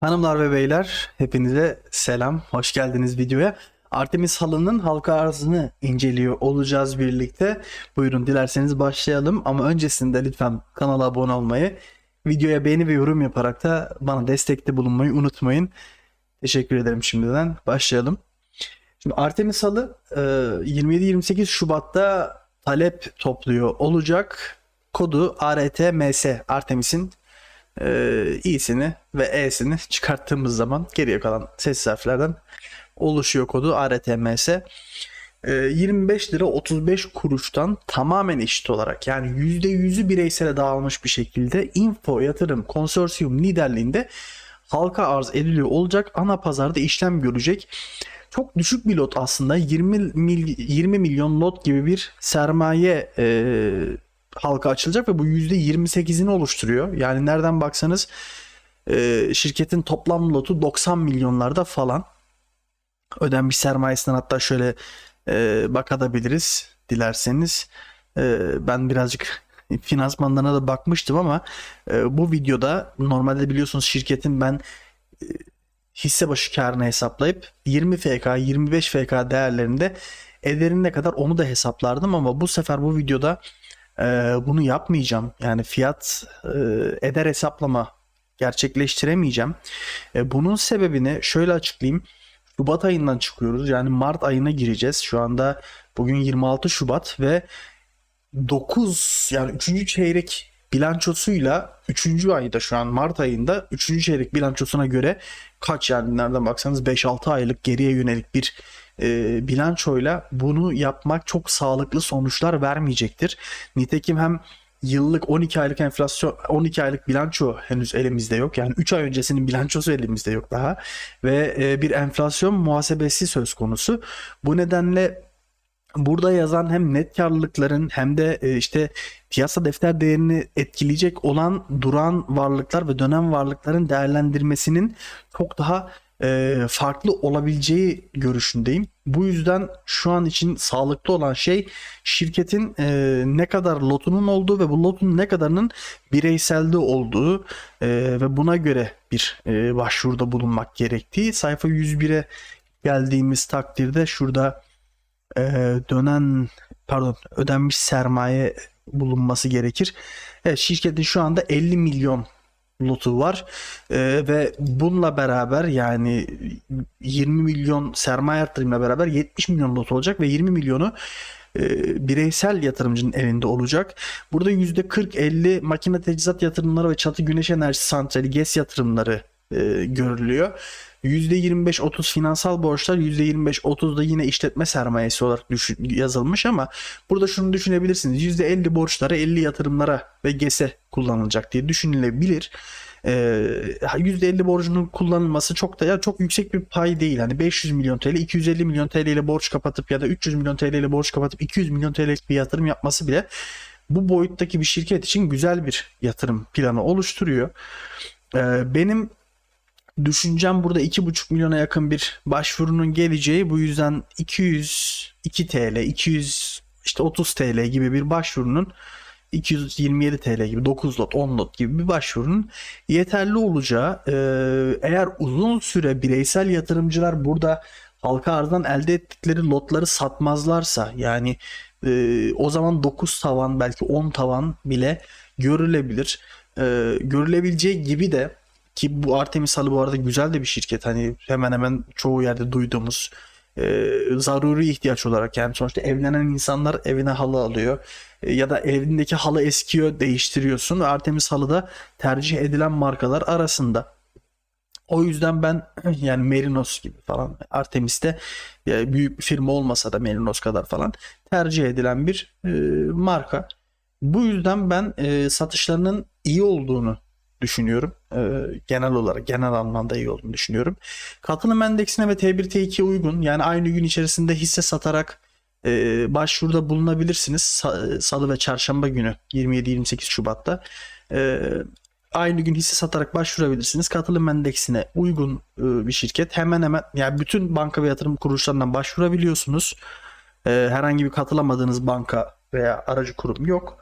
Hanımlar ve beyler hepinize selam. Hoş geldiniz videoya. Artemis halının halka arzını inceliyor olacağız birlikte. Buyurun dilerseniz başlayalım ama öncesinde lütfen kanala abone olmayı, videoya beğeni ve yorum yaparak da bana destekte bulunmayı unutmayın. Teşekkür ederim şimdiden. Başlayalım. Şimdi Artemis halı e, 27-28 Şubat'ta talep topluyor olacak. Kodu ARTMS Artemis'in e, i'sini ve e'sini çıkarttığımız zaman geriye kalan ses harflerden oluşuyor kodu ARTMS. E, 25 lira 35 kuruştan tamamen eşit olarak yani %100'ü bireysele dağılmış bir şekilde Info Yatırım Konsorsiyum liderliğinde halka arz ediliyor olacak. Ana pazarda işlem görecek. Çok düşük bir lot aslında 20 mil, 20 milyon lot gibi bir sermaye e, halka açılacak ve bu %28'ini oluşturuyor. Yani nereden baksanız e, şirketin toplam lotu 90 milyonlarda falan. Ödenmiş sermayesinden hatta şöyle e, bakabiliriz dilerseniz. E, ben birazcık finansmanlarına da bakmıştım ama bu videoda normalde biliyorsunuz şirketin ben hisse başı karını hesaplayıp 20 FK 25 FK değerlerinde ederin ne kadar onu da hesaplardım ama bu sefer bu videoda e, bunu yapmayacağım. Yani fiyat e, eder hesaplama gerçekleştiremeyeceğim. E, bunun sebebini şöyle açıklayayım. Şubat ayından çıkıyoruz. Yani Mart ayına gireceğiz. Şu anda bugün 26 Şubat ve 9 yani 3. çeyrek bilançosuyla 3. ayda şu an Mart ayında 3. çeyrek bilançosuna göre kaç yani nereden baksanız 5-6 aylık geriye yönelik bir e, bilançoyla bunu yapmak çok sağlıklı sonuçlar vermeyecektir. Nitekim hem yıllık 12 aylık enflasyon 12 aylık bilanço henüz elimizde yok. Yani 3 ay öncesinin bilançosu elimizde yok daha ve e, bir enflasyon muhasebesi söz konusu. Bu nedenle burada yazan hem net karlılıkların hem de e, işte piyasa defter değerini etkileyecek olan duran varlıklar ve dönem varlıkların değerlendirmesinin çok daha e, farklı olabileceği görüşündeyim. Bu yüzden şu an için sağlıklı olan şey şirketin e, ne kadar lotunun olduğu ve bu lotun ne kadarının bireyselde olduğu e, ve buna göre bir e, başvuruda bulunmak gerektiği. Sayfa 101'e geldiğimiz takdirde şurada e, dönen pardon ödenmiş sermaye bulunması gerekir. Evet, şirketin şu anda 50 milyon lotu var Ee, ve bununla beraber yani 20 milyon sermaye arttırımıyla beraber 70 milyon lot olacak ve 20 milyonu e, bireysel yatırımcının elinde olacak. Burada %40-50 makine teçhizat yatırımları ve çatı güneş enerjisi santrali GES yatırımları e, görülüyor. %25-30 finansal borçlar, %25-30 da yine işletme sermayesi olarak düşün, yazılmış ama burada şunu düşünebilirsiniz. %50 borçlara, 50 yatırımlara ve GES'e kullanılacak diye düşünülebilir. Ee, %50 borcunun kullanılması çok da ya çok yüksek bir pay değil. Hani 500 milyon TL, 250 milyon TL ile borç kapatıp ya da 300 milyon TL ile borç kapatıp 200 milyon TL'lik bir yatırım yapması bile bu boyuttaki bir şirket için güzel bir yatırım planı oluşturuyor. Ee, benim düşüncem burada 2,5 milyona yakın bir başvurunun geleceği bu yüzden 202 TL, 200 işte 30 TL gibi bir başvurunun 227 TL gibi 9 lot 10 lot gibi bir başvurunun yeterli olacağı e, eğer uzun süre bireysel yatırımcılar burada halka arzdan elde ettikleri lotları satmazlarsa yani e, o zaman 9 tavan belki 10 tavan bile görülebilir. E, görülebileceği gibi de ki bu Artemis Halı bu arada güzel de bir şirket. Hani hemen hemen çoğu yerde duyduğumuz e, zaruri ihtiyaç olarak yani sonuçta evlenen insanlar evine halı alıyor. E, ya da evindeki halı eskiyor değiştiriyorsun. Ve Artemis Halı da tercih edilen markalar arasında. O yüzden ben yani Merinos gibi falan Artemis'te e, büyük bir firma olmasa da Merinos kadar falan tercih edilen bir e, marka. Bu yüzden ben e, satışlarının iyi olduğunu düşünüyorum. Ee, genel olarak, genel anlamda iyi olduğunu düşünüyorum. Katılım endeksine ve T1 T2'ye uygun yani aynı gün içerisinde hisse satarak e, başvuruda bulunabilirsiniz. Sa- Salı ve çarşamba günü 27-28 Şubat'ta. E, aynı gün hisse satarak başvurabilirsiniz. Katılım endeksine uygun e, bir şirket. Hemen hemen yani bütün banka ve yatırım kuruluşlarından başvurabiliyorsunuz. E, herhangi bir katılamadığınız banka veya aracı kurum yok.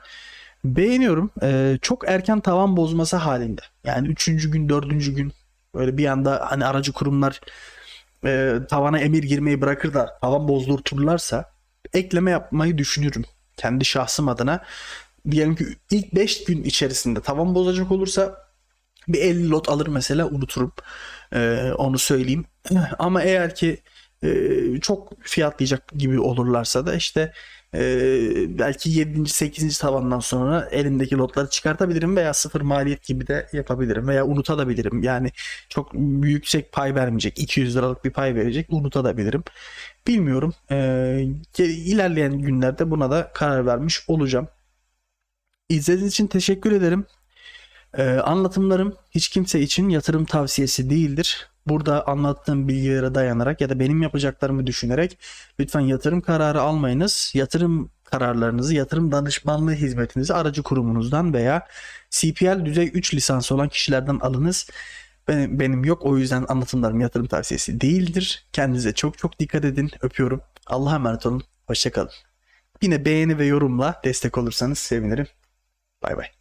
Beğeniyorum. Ee, çok erken tavan bozması halinde. Yani üçüncü gün, dördüncü gün Böyle bir anda hani aracı kurumlar e, tavana emir girmeyi bırakır da tavan bozdurturlarsa ekleme yapmayı düşünürüm. Kendi şahsım adına. Diyelim ki ilk 5 gün içerisinde tavan bozacak olursa bir 50 lot alır mesela unuturum. E, onu söyleyeyim. Ama eğer ki e, çok fiyatlayacak gibi olurlarsa da işte e, belki 7. 8. tavandan sonra elimdeki lotları çıkartabilirim veya sıfır maliyet gibi de yapabilirim veya unutabilirim. Yani çok yüksek pay vermeyecek 200 liralık bir pay verecek unutabilirim. Bilmiyorum. E, ilerleyen günlerde buna da karar vermiş olacağım. İzlediğiniz için teşekkür ederim. Ee, anlatımlarım hiç kimse için yatırım tavsiyesi değildir. Burada anlattığım bilgilere dayanarak ya da benim yapacaklarımı düşünerek lütfen yatırım kararı almayınız. Yatırım kararlarınızı, yatırım danışmanlığı hizmetinizi aracı kurumunuzdan veya CPL düzey 3 lisansı olan kişilerden alınız. Benim, benim yok o yüzden anlatımlarım yatırım tavsiyesi değildir. Kendinize çok çok dikkat edin. Öpüyorum. Allah'a emanet olun. Hoşçakalın. Yine beğeni ve yorumla destek olursanız sevinirim. Bay bay.